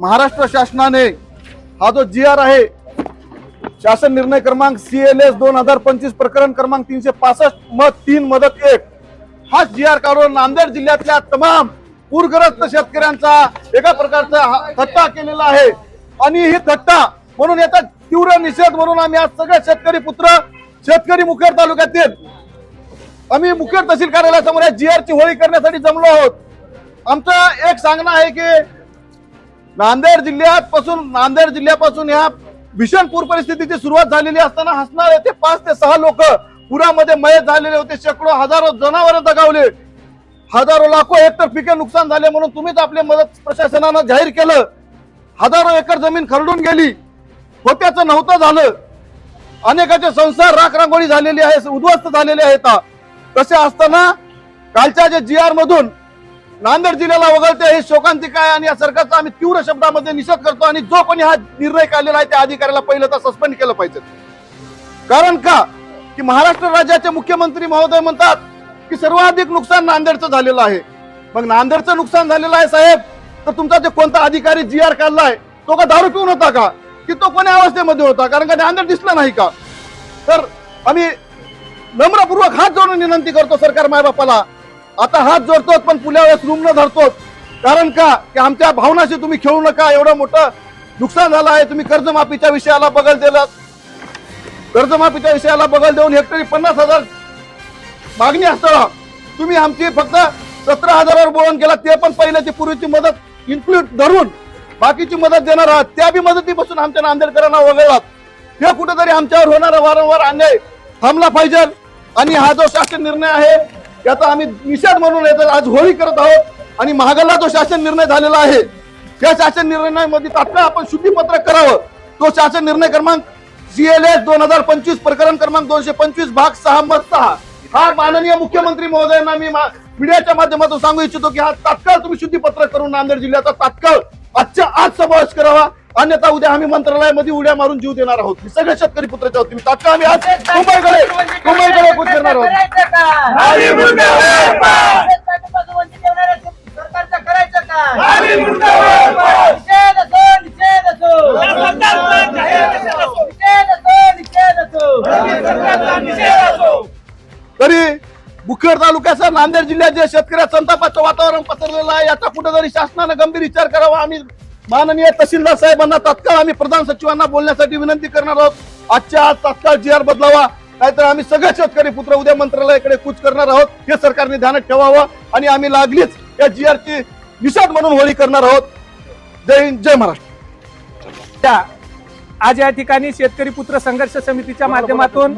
महाराष्ट्र शासनाने हा जो जी आर आहे शासन निर्णय क्रमांक सी एल एस दोन हजार पंचवीस प्रकरण क्रमांक तीनशे पासष्ट मत तीन मदत एक हा जी आर काढून नांदेड जिल्ह्यातल्या तमाम पूरग्रस्त शेतकऱ्यांचा एका प्रकारचा थट्टा केलेला आहे. आणि ही थट्टा म्हणून याचा तीव्र निषेध म्हणून आम्ही आज सगळे शेतकरी पुत्र शेतकरी मुखेड तालुक्यातील आम्ही मुखेड तहसील कार्यालयासमोर या जी आर ची होळी करण्यासाठी जमलो आहोत. आमचं एक सांगणं आहे की नांदेड जिल्ह्यात पासून नांदेड जिल्ह्यापासून ह्या भीषण पूर परिस्थितीची सुरुवात झालेली असताना हसणारे ते पाच ते सहा लोक पुरामध्ये मयत झालेले होते. शेकडो हजारो जनावर दगावले. हजारो लाखो हेक्टर पिके नुकसान झाले म्हणून तुम्हीच आपले मदत प्रशासनानं जाहीर केलं. हजारो एकर जमीन खरडून गेली. होत्याचं नव्हतं झालं. अनेकाचे संसार राखरांगोळी झालेली आहे उद्ध्वस्त झालेले आहेत. तसे असताना कालच्या जे जी आर मधून नांदेड जिल्ह्याला वगळते हे शोकांतिका आहे आणि या सरकारचा आम्ही तीव्र शब्दामध्ये निषेध करतो आणि जो कोणी हा निर्णय काढलेला आहे त्या अधिकाऱ्याला पहिलं तर सस्पेंड केलं पाहिजे. कारण का? की महाराष्ट्र राज्याचे मुख्यमंत्री महोदय म्हणतात की सर्वाधिक नुकसान नांदेडचं झालेलं आहे. मग नांदेडचं नुकसान झालेलं आहे साहेब? तर तुमचा जे कोणता अधिकारी जी आर काढलाय तो का दारू पिऊन होता का? की तो कोण्या अवस्थेमध्ये होता? कारण का नांदेड दिसला नाही का? तर आम्ही नम्रपूर्वक हात जोडून विनंती करतो सरकार मायबापाला आता हात जोडतो पण पुल्या वेळेस रूम न धरतो कारण का? की आमच्या भावनाशी तुम्ही खेळू नका एवढं मोठं नुकसान झालं आहे. तुम्ही कर्जमाफीच्या विषयाला बगल दिलं कर्जमाफीच्या विषयाला बगल देऊन हेक्टरी पन्नास हजार मागणी असताना तुम्ही आमची फक्त सतरा हजारावर बोलून केला ते पण पहिल्याची पूर्वीची मदत इन्क्लूड धरून बाकीची मदत देणार आहात. त्या बी मदतीपासून आमच्या नांदेडकरांना वगळलात. हे कुठेतरी आमच्यावर होणारा वारंवार अन्याय थांबला पाहिजे. आणि हा जो शासन निर्णय आहे याचा आम्ही निषेध म्हणून याचा आज होळी करत आहोत. आणि महागाला जो शासन निर्णय झालेला आहे त्या शासन निर्णयामध्ये तात्काळ आपण शुद्धीपत्र करावं. तो शासन निर्णय क्रमांक सीएलएस दोन हजार पंचवीस प्रकरण क्रमांक दोनशे पंचवीस भाग सहा मत सहा. हा माननीय मुख्यमंत्री महोदयांना मी मा- मीडियाच्या माध्यमातून सांगू इच्छितो की हा तात्काळ तुम्ही शुद्धीपत्र करून नांदेड जिल्ह्याचा तात्काळ आजच्या आज समावेश करावा. अन्यथा उद्या आम्ही मंत्रालयामध्ये उड्या मारून जीव देणार आहोत. मी सगळे शेतकरी पुत्राच्या तुम्ही तात्काळ आम्ही आज मुंबईकडे मुंबईकडे कूच करणार आहोत. तरी मुखेड तालुक्यासह नांदेड जिल्ह्यात जे शेतकऱ्या संतापाचं वातावरण पसरलेलं आहे याचा कुठेतरी शासनानं गंभीर विचार करावा. आम्ही माननीय तहसीलदार साहेबांना तात्काळ आम्ही प्रधान सचिवांना बोलण्यासाठी विनंती करणार आहोत. आजच्या आज तात्काळ जी आर बदलावा. नाहीतर आम्ही सगळे शेतकरी पुत्र उद्या मंत्रालयाकडे कूच करणार आहोत. हे सरकारने ध्यानात ठेवावं आणि आम्ही लागलीच या जी आर ची निषेध म्हणून होळी करणार आहोत. जय हिंद जय महाराष्ट्र. त्या आज या ठिकाणी शेतकरी पुत्र संघर्ष समितीच्या माध्यमातून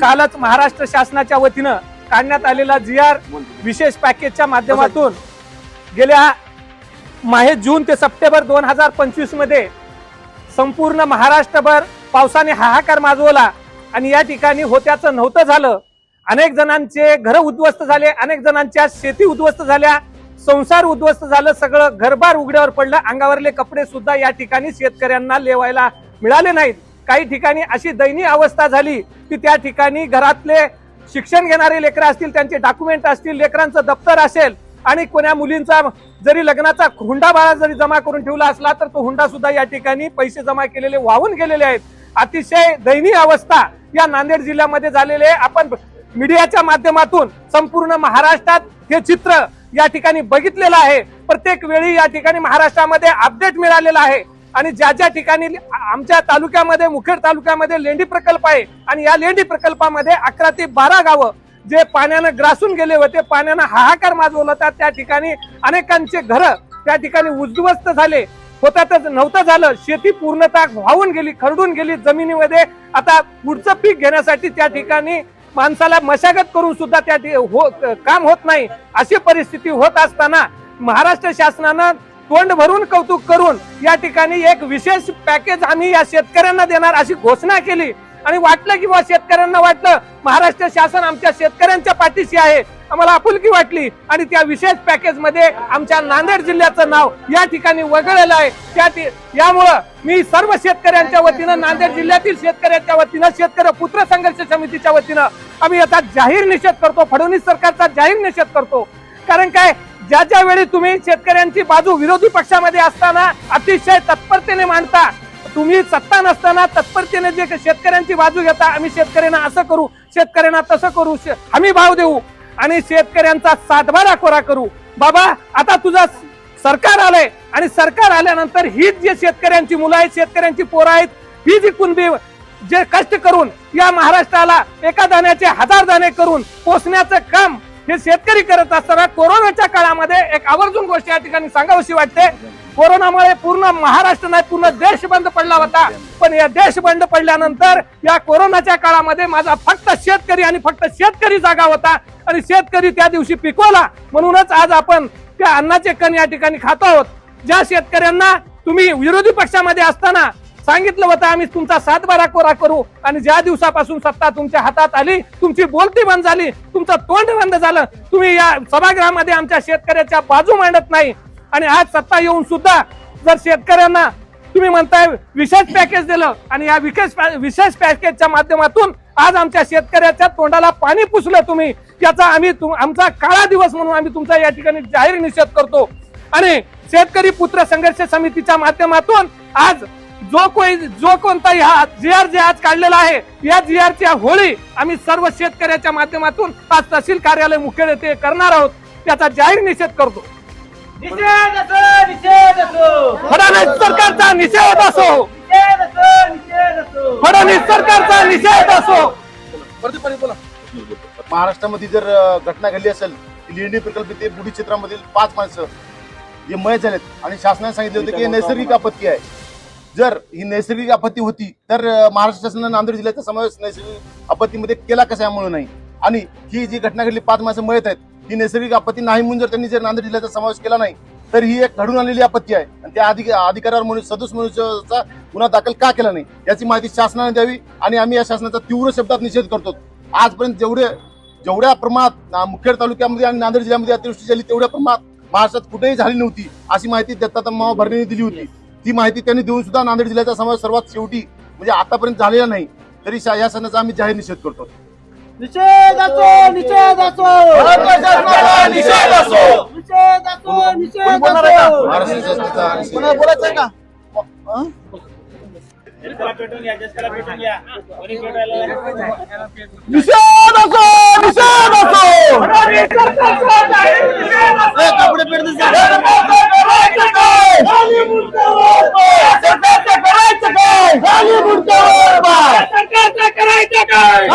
कालच महाराष्ट्र शासनाच्या वतीनं काढण्यात आलेला जी आर विशेष पॅकेजच्या माध्यमातून गेल्या माहे जून ते सप्टेंबर दोन हजार पंचवीसमध्ये संपूर्ण महाराष्ट्रभर पावसाने हाहाकार माजवला आणि या ठिकाणी होत्याचं नव्हतं झालं. अनेक जणांचे घर उद्ध्वस्त झाले अनेक जणांच्या शेती उद्ध्वस्त झाल्या संसार उद्ध्वस्त झालं सगळं घरबार उघड्यावर पडलं अंगावरले कपडे सुद्धा या ठिकाणी शेतकऱ्यांना लेवायला मिळाले नाहीत. काही ठिकाणी अशी दयनीय अवस्था झाली की त्या ठिकाणी घरातले शिक्षण घेणारे लेकरं असतील त्यांचे डॉक्युमेंट असतील लेकरांचं दप्तर असेल आणि कोण्या मुलींचा जरी लग्नाचा हुंडा बाळा जरी जमा करून ठेवला असला तर तो हुंडा सुद्धा या ठिकाणी पैसे जमा केलेले वाहून गेलेले आहेत. अतिशय दयनीय अवस्था या नांदेड जिल्ह्यामध्ये झालेले आहे. आपण मीडियाच्या माध्यमातून संपूर्ण महाराष्ट्रात हे चित्र या ठिकाणी बघितलेलं आहे. प्रत्येक वेळी या ठिकाणी महाराष्ट्रामध्ये अपडेट मिळालेला आहे. आणि ज्या ज्या ठिकाणी आमच्या तालुक्यामध्ये मुखेड तालुक्यामध्ये लेंडी प्रकल्प आहे आणि या लेंडी प्रकल्पामध्ये अकरा ते बारा गावं जे पाण्यानं ग्रासून गेले होते पाण्यानं हाहाकार माजवला होता त्या ठिकाणी अनेकांचे घरं त्या ठिकाणी उद्ध्वस्त झाले. होतातच नव्हतं झालं. शेती पूर्णतः वाहून गेली खरडून गेली जमिनीमध्ये. आता पुढचं पीक घेण्यासाठी त्या ठिकाणी माणसाला मशागत करून सुद्धा त्या हो काम होत नाही. अशी परिस्थिती होत असताना महाराष्ट्र शासनानं तोंड भरून कौतुक करून या ठिकाणी एक विशेष पॅकेज आम्ही या शेतकऱ्यांना देणार अशी घोषणा केली. आणि वाटलं की बा शेतकऱ्यांना वाटलं महाराष्ट्र शासन आमच्या शेतकऱ्यांच्या पाठीशी आहे. आम्हाला आपुलकी वाटली. आणि त्या विशेष पॅकेजमध्ये आमच्या नांदेड जिल्ह्याचं नाव या ठिकाणी वगळलेलं आहे. त्या यामुळं मी सर्व शेतकऱ्यांच्या वतीनं नांदेड जिल्ह्यातील शेतकऱ्यांच्या वतीनं शेतकरी पुत्र संघर्ष समितीच्या वतीनं आम्ही याचा जाहीर निषेध करतो. फडणवीस सरकारचा जाहीर निषेध करतो. कारण काय? ज्या ज्या वेळी तुम्ही शेतकऱ्यांची बाजू विरोधी पक्षामध्ये असताना अतिशय तत्परतेने मांडता तुम्ही सत्ता नसताना तत्परतेने जे शेतकऱ्यांची बाजू घेता आम्ही शेतकऱ्यांना असं करू शेतकऱ्यांना तसं करू शे- हमी भाव देऊ आणि शेतकऱ्यांचा सातबारा कोरा करू. बाबा आता तुझा सरकार आलंय आणि सरकार आल्यानंतर हीच जे शेतकऱ्यांची मुलं आहेत शेतकऱ्यांची पोरं आहेत ही जी कुणबी जे कष्ट करून या महाराष्ट्राला एका दाण्याचे हजार दाणे करून पोचण्याचं काम हे शेतकरी करत असताना कोरोनाच्या काळामध्ये एक आवर्जून गोष्ट या ठिकाणी सांगावीशी वाटते. कोरोनामुळे पूर्ण महाराष्ट्र नाही पूर्ण देश बंद पडला होता. पण या देश बंद पडल्यानंतर या कोरोनाच्या काळामध्ये माझा फक्त शेतकरी आणि फक्त शेतकरी जागा होता. आणि शेतकरी त्या दिवशी पिकवला. म्हणूनच आज आपण त्या अन्नाचे कण या ठिकाणी खातो आहोत. ज्या शेतकऱ्यांना तुम्ही विरोधी पक्षामध्ये असताना सांगितलं होतं आम्ही तुमचा सातबारा कोरा करू. आणि ज्या दिवसापासून सत्ता तुमच्या हातात आली तुमची बोलती बंद झाली तुमचं तोंड बंद झालं तुम्ही या सभागृहामध्ये आमच्या शेतकऱ्याच्या बाजू मांडत नाही. आणि आज सत्ता येऊन सुद्धा जर शेतकऱ्यांना तुम्ही म्हणताय विशेष पॅकेज दिलं आणि या विशेष पॅ- विशेष पॅकेजच्या माध्यमातून आज आमच्या शेतकऱ्याच्या तोंडाला पाणी पुसलं तुम्ही याचा आम्ही तुम- आमचा काळा दिवस म्हणून आम्ही तुमचा या ठिकाणी जाहीर निषेध करतो. आणि शेतकरी पुत्र संघर्ष समितीच्या माध्यमातून आज जो कोई जो कोणता ह्या जी आर जे आज काढलेला आहे या जी आर च्या होळी आम्ही सर्व शेतकऱ्याच्या माध्यमातून आज तहसील कार्यालय मुख्य ते करणार आहोत. त्याचा जाहीर निषेध करतो. निषेध असो निषेध असो. फडणवीस सरकारचा निषेध असो. निषेध असो निषेध असो. फडणवीस सरकारचा निषेध असो. महाराष्ट्रामध्ये जर घटना घडली असेल लेंडी प्रकल्प ते बुडी क्षेत्रामधील पाच माणसं जे मयत झालेत. आणि शासनाने सांगितले होते की हे नैसर्गिक आपत्ती आहे. जर ही नैसर्गिक आपत्ती होती तर महाराष्ट्र शासनाने नांदेड जिल्ह्याचा समावेश नैसर्गिक आपत्तीमध्ये केला कशामुळे नाही? आणि ही जी घटना घडली पाच माणसं मयत आहेत ही नैसर्गिक आपत्ती नाही म्हणून जर त्यांनी जर नांदेड जिल्ह्याचा समावेश केला नाही तर ही एक घडून आलेली आपत्ती आहे. आणि त्या अधिक अधिकाऱ्यावर म्हणून सदोष मनुष्याचा गुन्हा दाखल का केला नाही याची माहिती शासनाने द्यावी आणि आम्ही या शासनाचा तीव्र शब्दात निषेध करतो. आजपर्यंत जेवढे जेवढ्या प्रमाणात मुखेड तालुक्यामध्ये आणि नांदेड जिल्ह्यामध्ये अतिवृष्टी झाली तेवढ्या प्रमाणात महाराष्ट्रात कुठेही झाली नव्हती अशी माहिती दत्तात्रय मामा भरणीने दिली होती. ती माहिती त्यांनी देऊन सुद्धा नांदेड जिल्ह्याचा समावेश सर्वात शेवटी म्हणजे आतापर्यंत झालेला नाही तरी शा- या सणाचा आम्ही जाहीर निषेध करतो. निषेध असो निषेध असो. निषेध असो. निषेध असो निषेध का? निषेध. असो निषेध असो. कपडे सरकारचं करायचं काय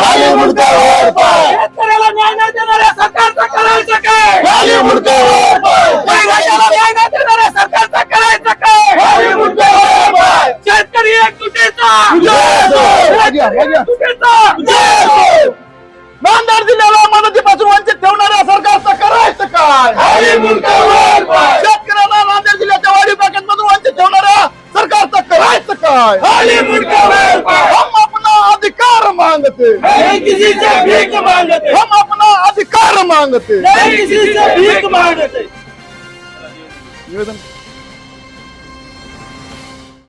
शेतकऱ्याला न्याय नाही देणाऱ्या सरकारचं करायचं काय महिलांना न्याय नाही देणाऱ्या सरकारचं करायचं काय शेतकरी एक तुटेचा तुटेचा नांदेड जिल्ह्याला मदतीपासून वंचित ठेवणाऱ्या सरकारचं करायचं काय? शेतकऱ्याला नांदेड जिल्ह्याच्या वाडी पॅकेज मधून वंचित ठेवणाऱ्या सरकारचं करायचं काय? हम अपना अधिकार मांगते. नहीं किसी से भीख मांगते। हम अपना अधिकार मांगते. नहीं किसी से भीख मांगते। निवेदन